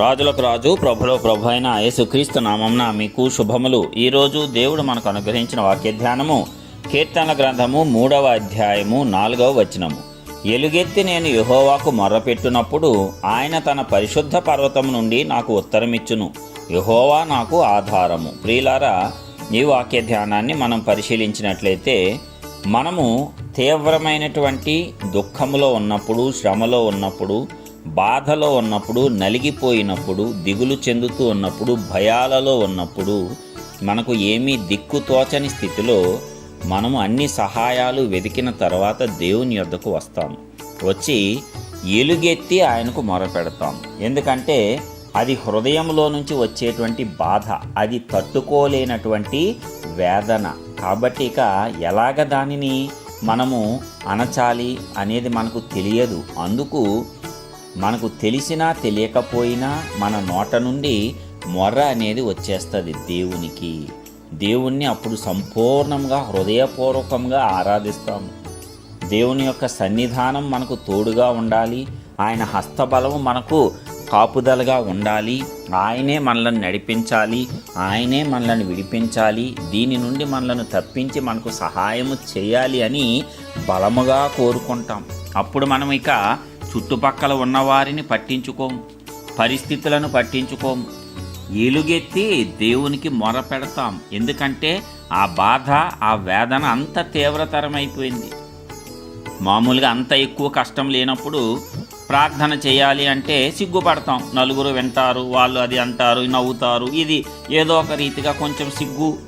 రాజులకు రాజు ప్రభులో ప్రభు అయిన యేసుక్రీస్తు నామంన మీకు శుభములు. ఈరోజు దేవుడు మనకు అనుగ్రహించిన వాక్య ధ్యానము కీర్తన గ్రంథము మూడవ అధ్యాయము నాలుగవ వచనము. ఎలుగెత్తి నేను యహోవాకు మొర్రపెట్టునప్పుడు ఆయన తన పరిశుద్ధ పర్వతం నుండి నాకు ఉత్తరమిచ్చును. యహోవా నాకు ఆధారము. ప్రియులారా ఈ వాక్య ధ్యానాన్ని మనం పరిశీలించినట్లయితే మనము తీవ్రమైనటువంటి దుఃఖములో ఉన్నప్పుడు శ్రమలో ఉన్నప్పుడు బాధలో ఉన్నప్పుడు నలిగిపోయినప్పుడు దిగులు చెందుతూ ఉన్నప్పుడు భయాలలో ఉన్నప్పుడు మనకు ఏమీ దిక్కు తోచని స్థితిలో మనము అన్ని సహాయాలు వెతికిన తర్వాత దేవుని యొద్దకు వస్తాము. వచ్చి ఎలుగెత్తి ఆయనకు మొరపెడతాం. ఎందుకంటే అది హృదయంలో నుంచి వచ్చేటువంటి బాధ అది తట్టుకోలేనటువంటి వేదన. కాబట్టి ఇక ఎలాగ దానిని మనము అణచాలి అనేది మనకు తెలియదు. అందుకు మనకు తెలిసినా తెలియకపోయినా మన నోట నుండి మొర్ర అనేది వచ్చేస్తుంది దేవునికి. దేవుణ్ణి అప్పుడు సంపూర్ణంగా హృదయపూర్వకంగా ఆరాధిస్తాము. దేవుని యొక్క సన్నిధానం మనకు తోడుగా ఉండాలి. ఆయన హస్తబలం మనకు కాపుదలగా ఉండాలి. ఆయనే మనలను నడిపించాలి. ఆయనే మనలను విడిపించాలి. దీని నుండి మనలను తప్పించి మనకు సహాయము చేయాలి అని బలముగా కోరుకుంటాం. అప్పుడు మనం ఇక చుట్టుపక్కల ఉన్నవారిని పట్టించుకోము. పరిస్థితులను పట్టించుకోము. ఎలుగెత్తి దేవునికి మొర పెడతాం. ఎందుకంటే ఆ బాధ ఆ వేదన అంత తీవ్రతరమైపోయింది. మామూలుగా అంత ఎక్కువ కష్టం లేనప్పుడు ప్రార్థన చేయాలి అంటే సిగ్గుపడతాం. నలుగురు వింటారు వాళ్ళు అది అంటారు నవ్వుతారు. ఇది ఏదో ఒక రీతిగా కొంచెం సిగ్గు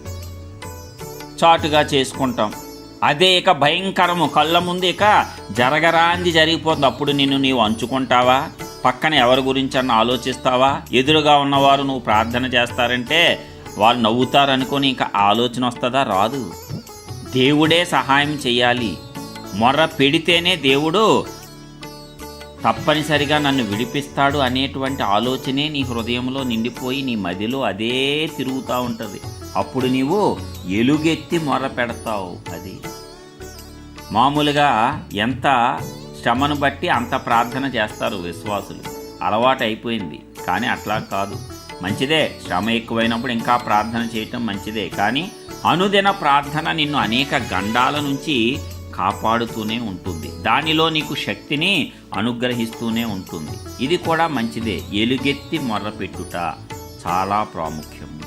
చాటుగా చేసుకుంటాం. అదే ఇక భయంకరము. కళ్ళ ముందు ఇక జరగరాంది జరిగిపోతుంది. అప్పుడు నిన్ను నీవు అంచుకుంటావా? పక్కన ఎవరి గురించి అన్న ఆలోచిస్తావా? ఎదురుగా ఉన్నవారు నువ్వు ప్రార్థన చేస్తారంటే వాళ్ళు నవ్వుతారు అనుకొని ఇంకా ఆలోచన వస్తుందా? రాదు. దేవుడే సహాయం చేయాలి మొర్ర పెడితేనే దేవుడు తప్పనిసరిగా నన్ను విడిపిస్తాడు అనేటువంటి ఆలోచనే నీ హృదయంలో నిండిపోయి నీ మదిలో అదే తిరుగుతూ ఉంటుంది. అప్పుడు నీవు ఎలుగెత్తి మొర పెడతావు అది. మామూలుగా ఎంత శ్రమను బట్టి అంత ప్రార్థన చేస్తారు విశ్వాసులు. అలవాటు అయిపోయింది కానీ అట్లా కాదు. మంచిదే శ్రమ ఎక్కువైనప్పుడు ఇంకా ప్రార్థన చేయటం మంచిదే కానీ అనుదిన ప్రార్థన నిన్ను అనేక గండాల నుంచి కాపాడుతూనే ఉంటుంది. దానిలో నీకు శక్తిని అనుగ్రహిస్తూనే ఉంటుంది. ఇది కూడా మంచిదే. ఎలుగెత్తి మొర్రపెట్టుట చాలా ప్రాముఖ్యం.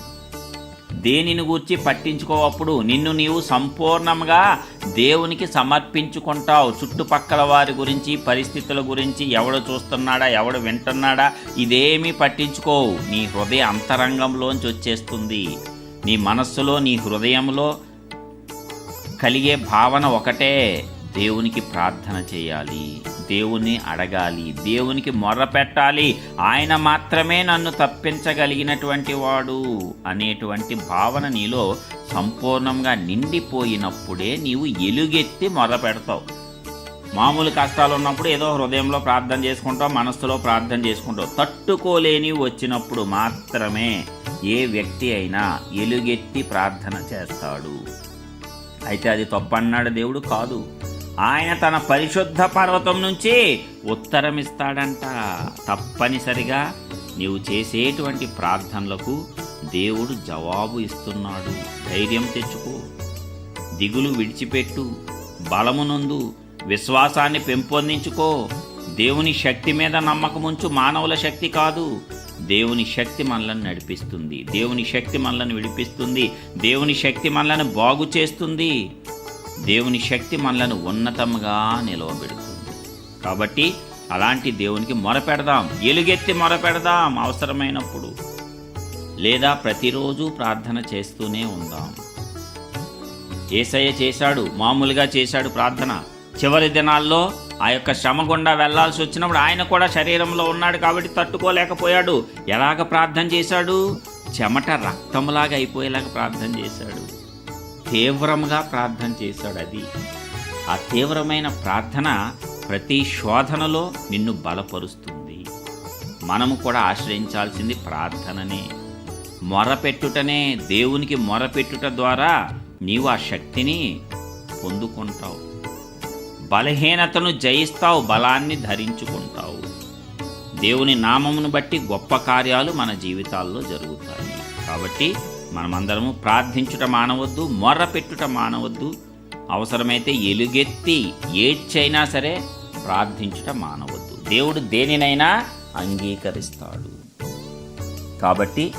దేనిని గూర్చి పట్టించుకోవప్పుడు నిన్ను నీవు సంపూర్ణంగా దేవునికి సమర్పించుకుంటావు. చుట్టుపక్కల వారి గురించి పరిస్థితుల గురించి ఎవడు చూస్తున్నాడా ఎవడు వింటున్నాడా ఇదేమీ పట్టించుకోవు. నీ హృదయ అంతరంగంలోంచి వచ్చేస్తుంది. నీ మనస్సులో నీ హృదయంలో కలిగే భావన ఒకటే. దేవునికి ప్రార్థన చేయాలి. దేవుణ్ణి అడగాలి. దేవునికి మొర్ర పెట్టాలి. ఆయన మాత్రమే నన్ను తప్పించగలిగినటువంటి వాడు అనేటువంటి భావన నీలో సంపూర్ణంగా నిండిపోయినప్పుడే నీవు ఎలుగెత్తి మొర్ర పెడతావు. మామూలు కష్టాలు ఉన్నప్పుడు ఏదో హృదయంలో ప్రార్థన చేసుకుంటావు మనస్సులో ప్రార్థన చేసుకుంటావు. తట్టుకోలేని వచ్చినప్పుడు మాత్రమే ఏ వ్యక్తి అయినా ఎలుగెత్తి ప్రార్థన చేస్తాడు. అయితే అది తప్పన్నాడు దేవుడు కాదు. ఆయన తన పరిశుద్ధ పర్వతం నుంచి ఉత్తరమిస్తాడంట. తప్పనిసరిగా నీవు చేసేటువంటి ప్రార్థనలకు దేవుడు జవాబు ఇస్తున్నాడు. ధైర్యం తెచ్చుకో. దిగులు విడిచిపెట్టు. బలమునందు విశ్వాసాన్ని పెంపొందించుకో. దేవుని శక్తి మీద నమ్మకముంచు మానవుల శక్తి కాదు. దేవుని శక్తి మనలను నడిపిస్తుంది. దేవుని శక్తి మనలను విడిపిస్తుంది. దేవుని శక్తి మనలను బాగు చేస్తుంది. దేవుని శక్తి మనలను ఉన్నతంగా నిలవబెడుతుంది. కాబట్టి అలాంటి దేవునికి మొరపెడదాం. ఎలుగెత్తి మొరపెడదాం అవసరమైనప్పుడు. లేదా ప్రతిరోజు ప్రార్థన చేస్తూనే ఉందాం. ఏసయ్య చేశాడు మామూలుగా చేశాడు ప్రార్థన. చివరి దినాల్లో ఆ యొక్క శ్రమ గుండా వెళ్ళాల్సి వచ్చినప్పుడు ఆయన కూడా శరీరంలో ఉన్నాడు కాబట్టి తట్టుకోలేకపోయాడు. ఎలాగ ప్రార్థన చేశాడు? చెమట రక్తంలాగా అయిపోయేలాగా ప్రార్థన చేశాడు. తీవ్రంగా ప్రార్థన చేశాడు అది. ఆ తీవ్రమైన ప్రార్థన ప్రతి శోధనలో నిన్ను బలపరుస్తుంది. మనము కూడా ఆశ్రయించాల్సింది ప్రార్థననే. మొరపెట్టుటనే దేవునికి మొరపెట్టుట ద్వారా నీవు ఆ శక్తిని పొందుకుంటావు. బలహీనతను జయిస్తావు బలాన్ని ధరించుకుంటావు. దేవుని నామమును బట్టి గొప్ప కార్యాలు మన జీవితాల్లో జరుగుతాయి. కాబట్టి మనమందరము ప్రార్థించుట మానవద్దు మొర్ర పెట్టుట మానవద్దు. అవసరమైతే ఎలుగెత్తి ఏడ్చైనా సరే ప్రార్థించుట మానవద్దు. దేవుడు దేనినైనా అంగీకరిస్తాడు. కాబట్టి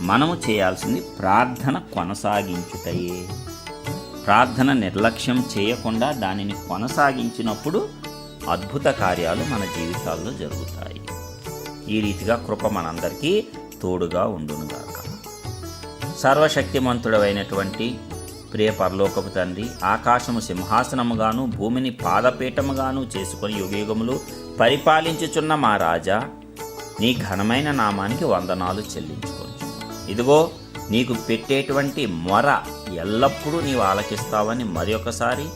మనము చేయాల్సింది ప్రార్థన కొనసాగించుటయే. ప్రార్థన నిర్లక్ష్యం చేయకుండా దానిని కొనసాగించినప్పుడు అద్భుత కార్యాలు మన జీవితాల్లో జరుగుతాయి. ఈ రీతిగా కృప మనందరికీ తోడుగా ఉండునుగాక. సర్వశక్తిమంతుడవైనటువంటి ప్రియ పరలోకపు తండ్రి ఆకాశము సింహాసనముగాను భూమిని పాదపీఠముగాను చేసుకొని యుగయుగములు పరిపాలించుచున్న మా రాజా నీ ఘనమైన నామానికి వందనాలు చెల్లించుకోవచ్చు ఇదిగో నీకు పెట్టేటువంటి మొర ఎల్లప్పుడూ నీవు ఆలకిస్తావని మరి ఒకసారి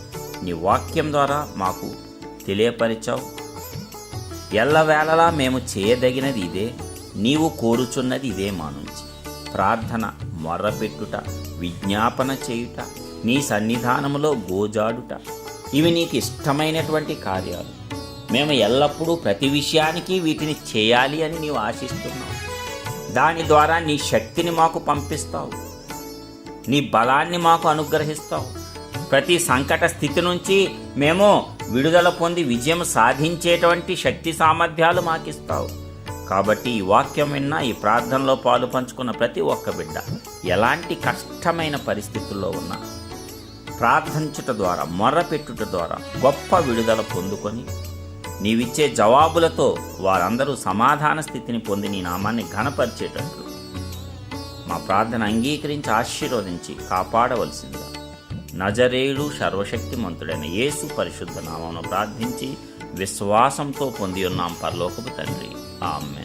నీ వాక్యం ద్వారా మాకు తెలియపరిచావు. ఎల్లవేళలా మేము చేయదగినది ఇదే నీవు కోరుచున్నది ఇదే మా నుంచి. ప్రార్థన మొర్రపెట్టుట విజ్ఞాపన చేయుట నీ సన్నిధానములో గోజాడుట. ఇవి నీకు ఇష్టమైనటువంటి కార్యాలు. మేము ఎల్లప్పుడూ ప్రతి విషయానికి వీటిని చేయాలి అని నీవు ఆశిస్తున్నావు. దాని ద్వారా నీ శక్తిని మాకు పంపిస్తావు. నీ బలాన్ని మాకు అనుగ్రహిస్తావు. ప్రతి సంకట స్థితి నుంచి మేము విడుదల పొంది విజయం సాధించేటువంటి శక్తి సామర్థ్యాలు మాకిస్తావు. కాబట్టి ఈ వాక్యం విన్నా ఈ ప్రార్థనలో పాలు పంచుకున్న ప్రతి ఒక్క బిడ్డ ఎలాంటి కష్టమైన పరిస్థితుల్లో ఉన్నా ప్రార్థించుట ద్వారా మొర్రపెట్టుట ద్వారా గొప్ప విడుదల పొందుకొని నీవిచ్చే జవాబులతో వారందరూ సమాధాన స్థితిని పొంది నీ నామాన్ని ఘనపరిచేటట్లు మా ప్రార్థన అంగీకరించి ఆశీర్వదించి కాపాడవలసిందిగా నజరేయుడు సర్వశక్తిమంతుడైన యేసు పరిశుద్ధ నామమును ప్రార్థించి విశ్వాసంతో పొంది ఉన్నాం పరలోకపు తండ్రి. ఆమె